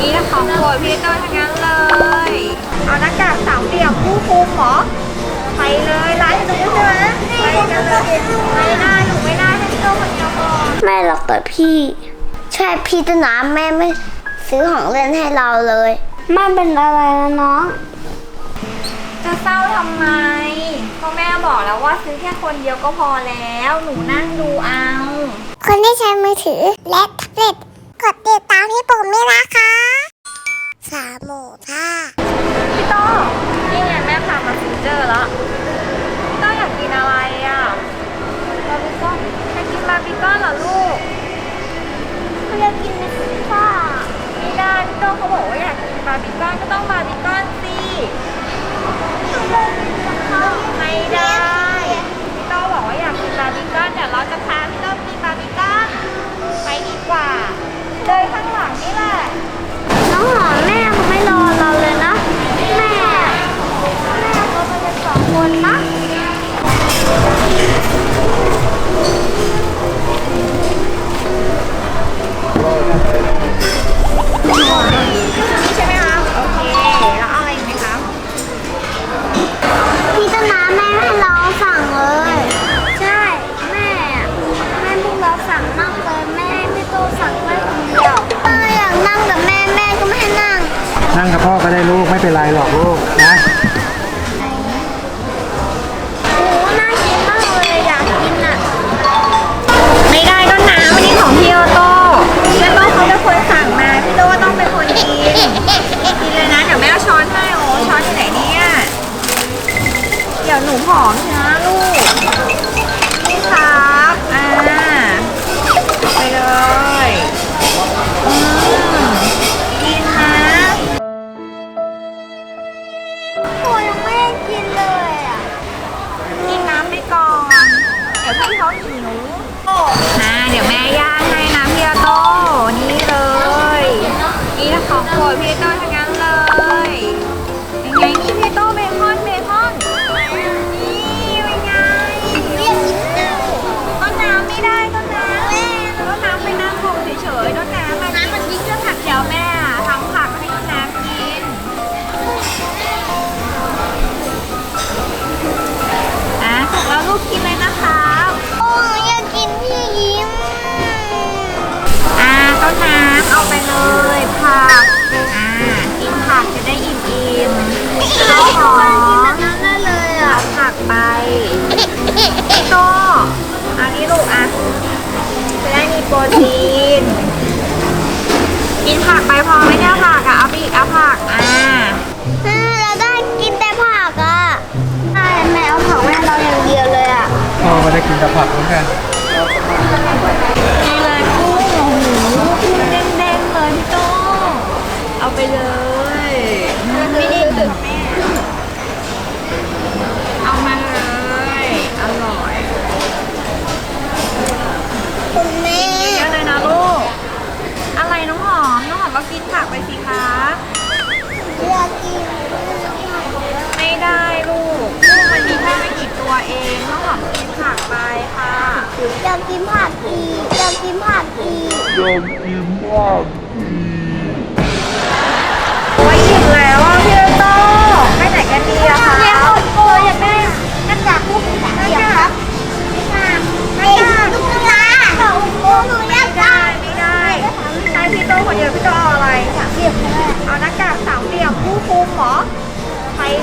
นี่นะของโปรดพี่โต้ทั้งนั้นเลย เอาหน้ากากสามเหลี่ยมผู้คุมเหรอไปเลยร้านอยู่ตรงนี้ใช่ไหมไปกันเลยไม่ได้หนูไม่ได้ให้พี่โต้คนเดียวพอแม่หรอกแต่พี่ใช่พี่ต้นน้ำแม่ไม่ซื้อของเล่นให้เราเลยแม่เป็นอะไรนะน้อง จะเศร้าทำไมพ่อแม่บอกแล้วว่าซื้อแค่คนเดียวก็พอแล้ว หนูนั่งดูเอา คนที่ใช้มือถือและแท็บเล็ต กดติดตามพี่ปุ่มด้วยนะคะ สามหมูท่าพี่โต้นี่ไงแม่พามาฟิวเจอร์แล้วพี่โต้อยากกินอะไรอะบาร์บีคอนอยากกินบาร์บีคอนเหรอลูกเขาอยากกินพิซซ่าไม่ได้พี่โต้เขาบอกว่าอยากกินบาร์บีคอนก็ต้องบาร์บีคอนสิไม่ได้พี่โต้บอกว่าอยากกินบาร์บีคอนเดี๋ยวเราจะพาพี่โต้ เลยข้างหลังนี่แหละำเอาไปเลยผักอ่ากินผักจะได้อิ่มๆข้าวหอมน้ำได้เลยอะผักไปพี่โตอันนี้ลูกอะจะได้มีโปรตีน กินผักไปพอไหมเนี่ยผักอะเอาไปอีกเอาผักอ่าเราได้กินแต่ผักอะใช่แม่เอาผักแม่เราอย่างเดียวเลยอะพ่อก็ได้กินกับผักเหมือนกัน นี่เลยกุ้งโอ้โหกุ้งเด้งๆเลยพี่โตเอา ไปเลยไม่ได้ถึงแม่เอามาเลยอร่อยคุณแม่เยอะเลยนะลูกอะไรน้องหอมน้องหอมก็กินผักไปสิคะอยากกินไม่ได้ลูกกุ้งมันมีแค่ไม่กี่ตัวเองน้องหอมกินผักไปค่ะอยากกินผักอีกอยากกินผักอีกโ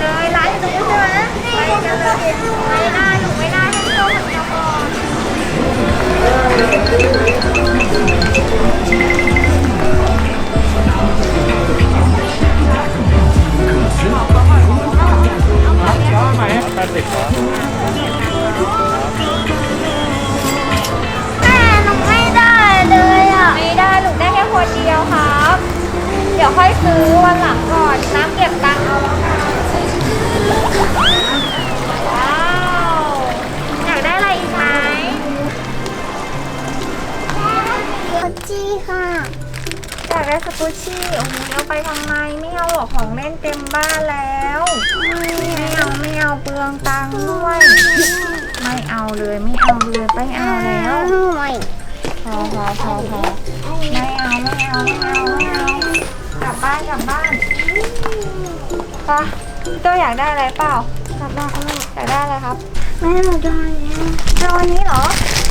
เลยร้านอยู่ตรงนี้ใช่ไหมไปกันเลยไม่ได้หนูไม่ได้ให้พี่โต้คนเดียวพอแม่หนูไม่ได้เลยอะไม่ได้ลูกได้แค่คนเดียวครับ เดี๋ยวค่อยซื้อวันหลังก่อนน้ำเก็บตังค์เอา ว้าว อยากได้อะไรอีกไหมโคจีค่ะ อยากได้สกูชี่โอ้โหเอาไปทำไมไม่เอาหรอกของเล่นเต็มบ้านแล้ว ไม่เอาไม่เอาเปลืองตังค์ด้วย ไม่เอาเลยไม่เอาเลยไม่เอาแล้วไม่พอพอพอพอไม่เอาไม่เอาไม่เอาไม่เอากลับลับบ้านไปะ พี่โตอยากได้อะไรเปล่า กลับบ้านแม่อยากได้อะไรครับแม่หนูได้แล้วเอาอันนี้เหรอ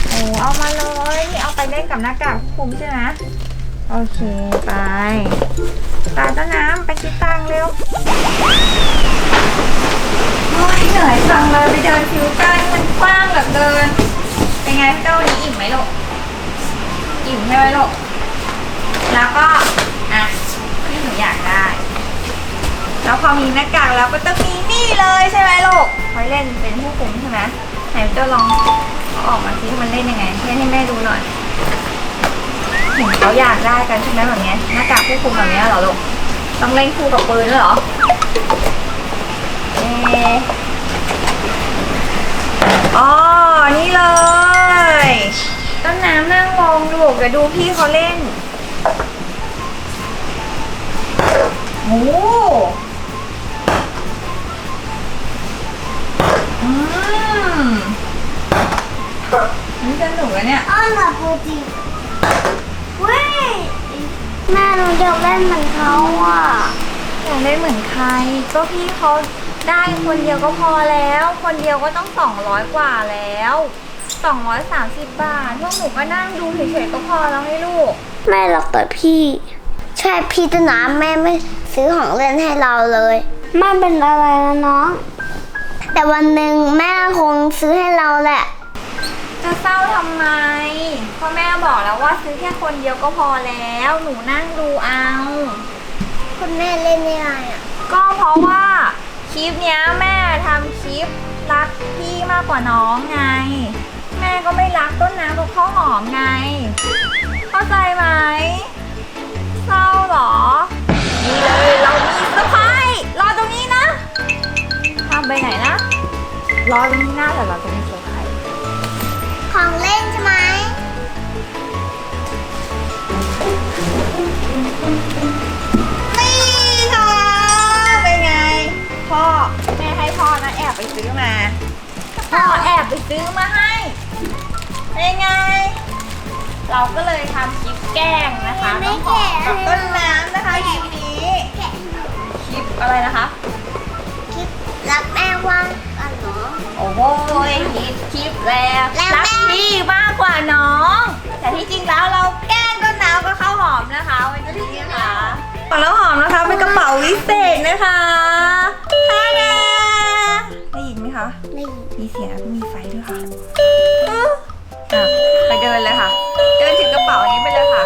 โอ้เอามาเลยนี่เอาไปเล่นกับหน้ากากคลุมใช่ไหมโอเคไปตาต้นน้ำไปคิดตังค์เร็วโอ้ยเหนื่อยจังเลยไปเดินฟิวกันมันกว้างเหลือเกิน เป็นไงพี่เต้าวันนี้อิ่มไหมลูกอิ่มใช่ไหมลูกแล้วก็อะที่หนูอยากได้ แล้วพอมีหน้ากากแล้วก็ต้องมีนี่เลยใช่ไหมลูกไว้เล่นเป็นผู้คุมใช่ไหมไหนพี่ลองเอาออกมาซิมันเล่นยังไงเล่นให้แม่ดูหน่อยเห็นเขาอยากได้กันใช่ไหมแบบนี้หน้ากากผู้คุมแบบนี้เหรอลูกต้องเล่นคู่กับปืนด้วยเหรออ๋อ นี่เลย ต้นน้ำนั่งมองลูกเดี๋ยวดูพี่เขาเล่นโอ้ นี่สนุกอะเนี่ยอ้อนกับปูจิเว้ยแม่หนูอยากเล่นเหมือนเขาอะอยากเล่นเหมือนใคร ก็พี่เขาได้คนเดียวก็พอแล้ว คนเดียวก็ต้อง200กว่าแล้ว230บาทพวกหนูก็นั่งดูเฉยๆก็พอแล้วให้ลูก แม่หรอกแต่พี่ ใช่พี่ต้นน้ำแม่ไม่ซื้อของเล่นให้เราเลยแม่เป็นอะไรนะน้อง แต่วันหนึ่งแม่คงซื้อให้เราแหละ จะเศร้าทำไมเพ่อแม่บอกแล้วว่าซื้อแค่คนเดียวก็พอแล้ว หนูนั่งดูเอา คุณแม่เล่นยังไงอะ ก็เพราะว่าคลิปเนี้ยแม่ทำคลิปรักพี่มากกว่าน้องไง แม่ก็ไม่รักต้นน้ำกับข้าวหอมไง เข้าใจไหม เศร้าเหรอ นี่เลยเรามีเซอร์ไพรส์รอตรงนี้นะทำไปไหนนะ รอตรงนี้นะแต่เราจะมีเซอร์ไพรส์ ของเล่นใช่ไหมนี่ค่ะ เป็นไง พ่อ แม่ให้พ่อนะแอบไปซื้อมา พ่อแอบไปซื้อมาให้ เป็นไง เราก็เลยทำคลิปแกล้งนะคะไม่น้องหอมแกะกับต้นน้ำนะคะคลิปนี้แกะคลิปอะไรนะคะ คลิปรับแม่ว่างกันเหรอโอ้โหคลิปคลิปแล้ว แล้วรักแม่ พี่มากกว่าน้อง แต่ที่จริงแล้วเราแกล้งต้นน้ำกับข้าวหอมนะคะวันนี้นะคะของแล้วหอมนะคะเป็นกระเป๋าวิเศษนะคะท่านาได้ยินไหมคะไม่มีเสียงแล้วก็มีไฟด้วยค่ะอะไปเดินเลยค่ะ เดินถือกระเป๋านี้ไปเลยค่ะ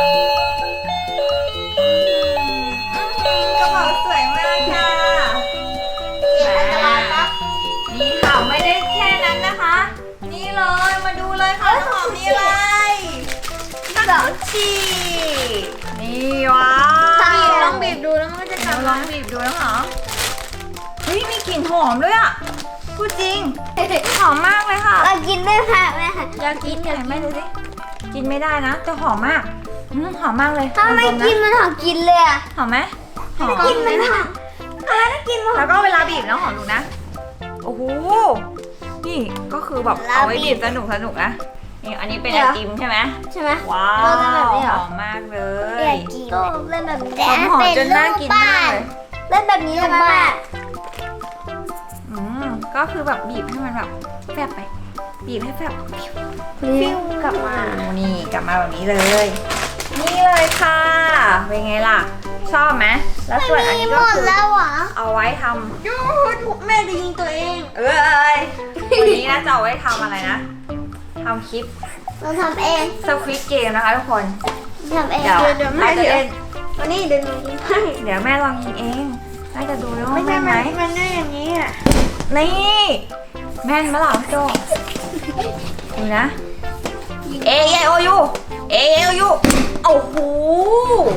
กลิ่นหอมด้วยอะพูดจริง หอมมากเลยค่ะ เรากินด้วยค่ะแม่อยากกินไหนแม่ดูสิกินไม่ได้นะแต่หอมมากอืมหอมมากเลยถ้าไม่ลองดกินนะมันหอมกินเลยอะหอมไหมหอมกินมันหอมอะไรนะกินมันหอแล้มวก็เวลาบีบแล้วหอมดูนะโอ้โหนี่ก็คือแบบเวลาเอาไว้บีบีบบสนุกสนุกนะนี่อันนี้เป็นเดี๋ไอยว ติมใช่ไหมใช่ไหม ว้าวเราจะแบบนี้เหรอ หอมมากเลอยยากกินก็เล่นแบบนี้หอมหอมจนน่ากินมากเลย เล่นแบบนี้ใช่ไหมแม่อืม ก็คือแบบบีบให้มันแบบแฟบไป บีบให้แฟบฟิวกลับมาโอ้นี่กลับมาแบบนี้เลย นี่เลยค่ะเป็นไงล่ะ ชอบไหมแล้วส่วนอันมีนี้หมก็ดคือแล้วเหรอเอาไว้ทำยูดแม่จะยิงตัวเอง เอ้ยวันนี้นะจะเอาไว้ทำอะไรนะทำคลิปเราทำเองสควิตเกมนะคะทุกคนทำเองเดี๋ยวเดี๋ยวแม่แม่จะเดี๋ยวเล่นวันนี้เดี๋ยวหนูกินให้เดี๋ยวแม่ลองยิงเองแม่จะดูด้วยว่าแม่นไหมมันได้อย่างนี้อะ นี่ แม่นไหมล่ะพี่โจดูนะ A I O U A I O U โอ้โห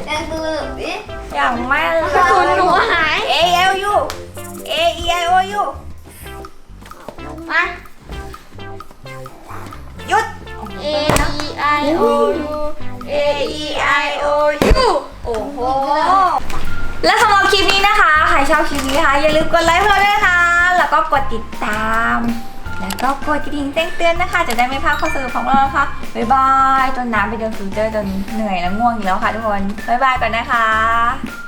แต่คือดิอย่างแม่นเลยกระสุนหนูหาย A I O U A E I O U มาหยุด A E I O U A E I O U โอ้โห และสำหรับคลิปนี้นะคะ ใครชอบคลิปนี้นะคะ อย่าลืมกดไลค์ให้เราด้วยนะคะแล้ว ก็กดติดตาม แล้วก็กดกระดิ่งแจ้งเตือนนะคะ จะได้ไม่พลาดข้อสรุปของเรานะคะบ๊ายบายจนน้ำไปเดินฟิวเจอร์จนเหนื่อยและง่วงอีกแล้วค่ะทุกคนบ๊ายบายก่อนนะคะ